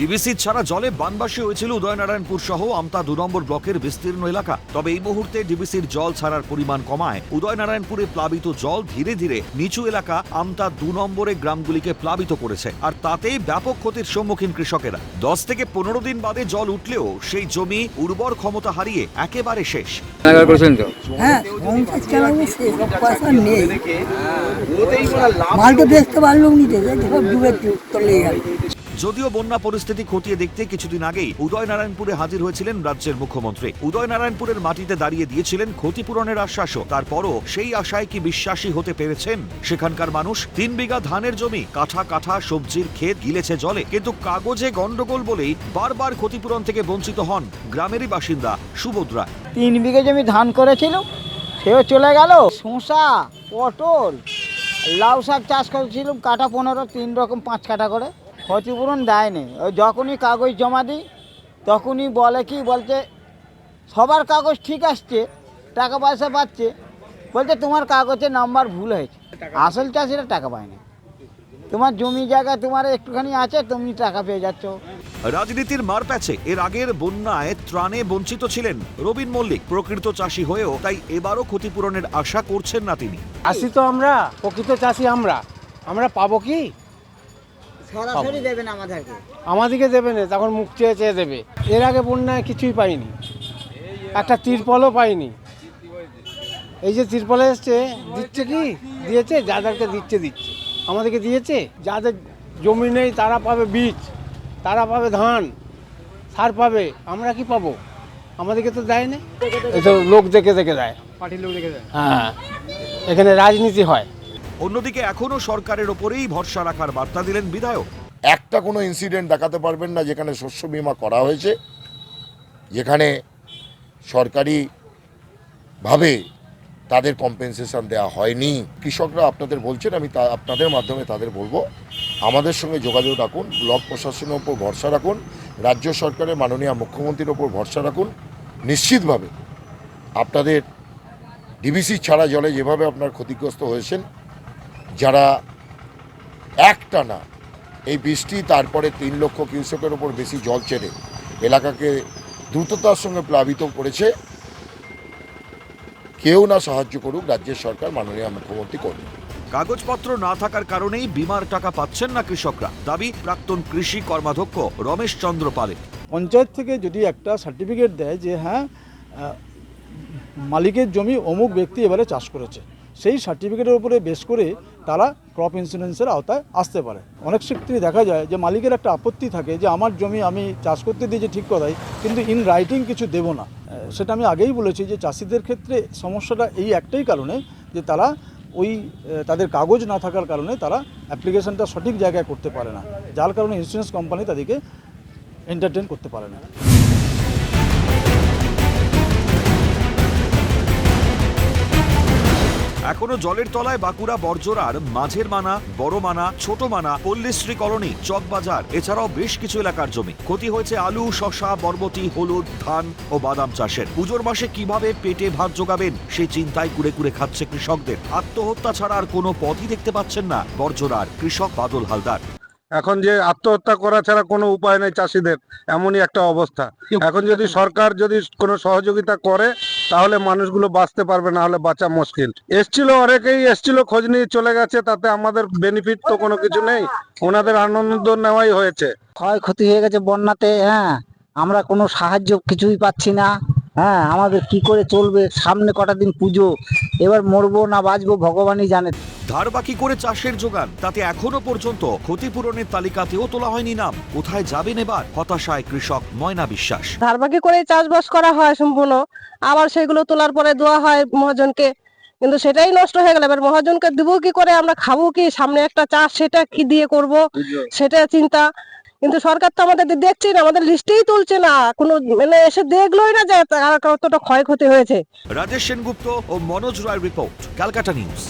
DBC ছাড়া জলে বানবাসী হয়েছিল উদয়নারায়ণপুর সহ আমতা দু নম্বর ব্লকের বিস্তীর্ণ এলাকা। তবে এই মুহূর্তে ডিবিসির জল ছাড়ার পরিমাণ কমায়। উদয়নারায়ণপুরে প্লাবিত জল ধীরে ধীরে নিচু এলাকা আমতা দু নম্বরে গ্রামগুলিকে প্লাবিত করেছে। আর তাতেই ব্যাপক ক্ষতির সম্মুখীন কৃষকেরা। দশ থেকে পনেরো দিন বাদে জল উঠলেও সেই জমি উর্বর ক্ষমতা হারিয়ে একেবারে শেষ। হ্যাঁ নেই মালটা নিতে ডুবে চলে গেল। যদিও বন্যা পরিস্থিতি খতিয়ে দেখতে কিছুদিন আগেই উদয়নারায়ণপুরে হাজির হয়েছিলেন রাজ্যের মুখ্যমন্ত্রী। উদয়নারায়ণপুরের মাটিতে দাঁড়িয়ে দিয়েছিলেন ক্ষতিপূরণের আশ্বাসও। তারপরও সেই আশায় কি বিশ্বাসী হতে পেরেছেন? সেখানকার মানুষ, তিন বিঘা ধানের জমি, কাঠা কাঠা, সবজির ক্ষেত, গিলেছে জলে। কিন্তু কাগজে গন্ডগোল বলেই বারবার ক্ষতিপূরণ থেকে বঞ্চিত হন গ্রামেরই বাসিন্দা সুভদ্রা তিন বিঘা জমি ধান করেছিল, সেও চলে গেল। শসা, পটল, লাউ শাক চাষ করেছিলাম কাটা পনেরো, তিন রকম পাঁচ কাটা করে। ক্ষতিপূরণ দেয়নি। ওই যখনই কাগজ জমা দিই তখনই বলে কি বলছে সবার কাগজ ঠিক আসছে টাকা পয়সা পাচ্ছে বলছে তোমার কাগজের নাম্বার ভুল হয়েছে। আসল চাষিরা টাকা পায় না। তোমার জমি জায়গা তোমার একটুখানি আছে তুমি টাকা পেয়ে যাচ্ছ। রাজনীতির মার প্যাচে এর আগের বন্যায় ত্রাণে বঞ্চিত ছিলেন রবীন মল্লিক প্রকৃত চাষি হয়েও তাই এবারও ক্ষতিপূরণের আশা করছেন না তিনি। চাষি তো আমরা প্রকৃত চাষি আমরা। আমরা পাবো কি? সরাসরি দেবেন আমাদেরকে। আমাদেরকে দেবে না তখন মুখ চেয়ে চেয়ে দেবে। এর আগে বন্যায় কিছুই পাইনি। একটা তিরপলও পাইনি। এই যে তিরপলে এসছে দিচ্ছে কি? দিয়েছে যাদেরকে দিচ্ছে দিচ্ছে। আমাদেরকে দিয়েছে যাদের জমি নেই তারা পাবে বীজ তারা পাবে ধান সার পাবে। আমরা কি পাবো? আমাদেরকে তো দেয় না। তো লোক দেখে দেখে দেয়। পার্টির লোক দেখে দেয়। হ্যাঁ। এখানে রাজনীতি হয়। অন্যদিকে এখনও সরকারের ওপরেই ভরসা রাখার বার্তা দিলেন বিধায়ক। একটা কোনো ইনসিডেন্ট দেখাতে পারবেন না, যেখানে শস্য বীমা করা হয়েছে, যেখানে সরকারিভাবে তাদের কম্পেনসেশন দেওয়া হয়নি। কৃষকরা আপনাদের বলছেন, আমি তা আপনাদের মাধ্যমে তাদের বলব, আমাদের সঙ্গে যোগাযোগ রাখুন, ব্লক প্রশাসনের ওপর ভরসা রাখুন, রাজ্য সরকারের মাননীয় মুখ্যমন্ত্রীর ওপর ভরসা রাখুন। নিশ্চিতভাবে আপনাদের ডিবিসি ছাড়া জলে যেভাবে আপনার ক্ষতিগ্রস্ত হয়েছেন যারা একটা না এই বৃষ্টি তারপরে তিন লক্ষ কিউসেকের ওপর বেশি জল ছেড়ে এলাকাকে দ্রুততার সঙ্গে প্লাবিত করেছে। কেউ না সাহায্য করুক রাজ্যের সরকার মাননীয় মুখ্যমন্ত্রী করবে কাগজপত্র না থাকার কারণেই বিমার টাকা পাচ্ছেন না কৃষকরা। দাবি প্রাক্তন কৃষি কর্মাধ্যক্ষ রমেশ চন্দ্র পালের পঞ্চায়েত থেকে যদি একটা সার্টিফিকেট দেয় যে হ্যাঁ মালিকের জমি অমুক ব্যক্তি এবারে চাষ করেছে সেই সার্টিফিকেটের উপরে বেশ করে তারা ক্রপ ইন্স্যুরেন্সের আওতায় আসতে পারে। অনেক ক্ষেত্রে দেখা যায় যে মালিকের একটা আপত্তি থাকে যে আমার জমি আমি চাষ করতে দিয়েছি ঠিক কথাই, কিন্তু ইন রাইটিং কিছু দেবো না। সেটা আমি আগেই বলেছি যে চাষিদের ক্ষেত্রে সমস্যাটা এই একটাই কারণে যে তারা ওই তাদের কাগজ না থাকার কারণে তারা অ্যাপ্লিকেশনটা সঠিক জায়গায় করতে পারে না। যার কারণে ইন্স্যুরেন্স কোম্পানি তাদেরকে এন্টারটেন করতে পারে না। এখনও জলের তলায় বাঁকুড়া বর্জরার মাঝের মানা বড় মানা ছোট মানা পল্লীশ্রী কলোনি চকবাজার এছাড়াও বেশ কিছু এলাকার জমি। ক্ষতি হয়েছে আলু শশা বরবটি হলুদ ধান ও বাদাম চাষের। পুজোর মাসে কীভাবে পেটে ভাত জোগাবেন সেই চিন্তায় কুড়ে কুড়ে খাচ্ছে কৃষকদের। আত্মহত্যা ছাড়া আর কোনো পথই দেখতে পাচ্ছেন না বর্জরার কৃষক বাদল হালদার। এখন যে আত্মহত্যা করা ছাড়া কোনো উপায় নেই চাষিদের এমনই একটা অবস্থা। এখন যদি সরকার যদি কোনো সহযোগিতা করে তাহলে মানুষগুলো বাঁচতে পারবে, না হলে বাঁচা মুশকিল। এসছিল অনেকেই, এসছিল খোঁজ নিয়ে চলে গেছে, তাতে আমাদের বেনিফিট তো কোনো কিছু নেই। ওনাদের আনন্দ নেওয়াই হয়েছে। ক্ষয়ক্ষতি হয়ে গেছে বন্যাতে হ্যাঁ। আমরা কোনো সাহায্য কিছুই পাচ্ছি না। হ্যাঁ আমাদের কি করে চলবে? সামনে কটা দিন পুজো। এবার মরবো না বাঁচবো ভগবানই জানে। ধার বাকি করে চাষের যোগান তাতে এখনও পর্যন্ত ক্ষতিপূরণের তালিকাতেও তোলা হয়নি নাম। কোথায় যাবেন এবার? হতাশায় কৃষক ময়না বিশ্বাস। ধার বাকি করে চাষবাস করা হয় সম্পূর্ণ। আবার সেগুলো তোলার পরে দেওয়া হয় মহাজনকে। কিন্তু সেটাই নষ্ট হয়ে গেল। এবার মহাজনকে দেবো কি করে? আমরা খাব কি? সামনে একটা চাষ সেটা কি দিয়ে করব? সেটা চিন্তা। কিন্তু সরকার তো আমাদের দেখছে না, আমাদের লিস্টেই তুলছে না। কোনো মানে এসে দেখলোই না যে কতটা ক্ষয়ক্ষতি হয়েছে। রাজেশ সেনগুপ্ত ও মনোজ রায় রিপোর্ট, ক্যালকাটা নিউজ।